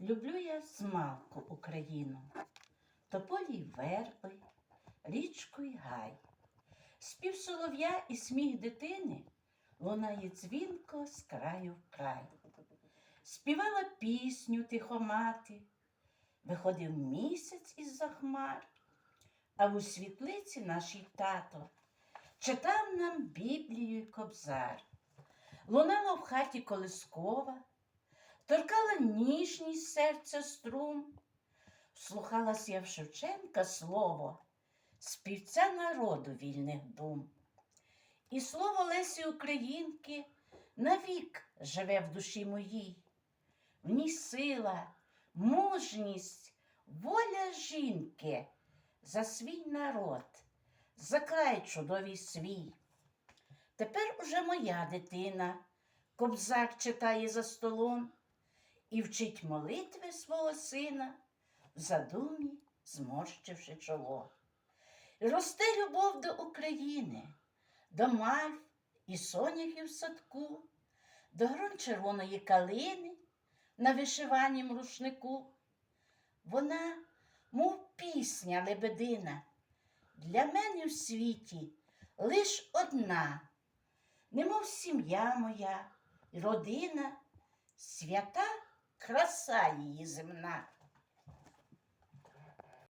Люблю я змалку Україну, тополі й верби, річку й гай. Спів солов'я і сміх дитини лунає дзвінко з краю в край. Співала пісню тихомати, виходив місяць із-за хмар, а у світлиці нашій тато читав нам Біблію й кобзар. Лунала в хаті колискова, торкала ніжність серця струм, слухалась я в Шевченка слово, співця народу вільних дум. І слово Лесі Українки навік живе в душі моїй. В ній сила, мужність, воля жінки за свій народ, за край чудовий свій. Тепер уже моя дитина кобзар читає за столом і вчить молитви свого сина в задумі, зморщивши чоло. Росте любов до України, до мальв і соняхів садку, до грон червоної калини на вишиванім рушнику. Вона, мов пісня лебедина, для мене в світі лиш одна, немов сім'я моя родина, свята краса її земна.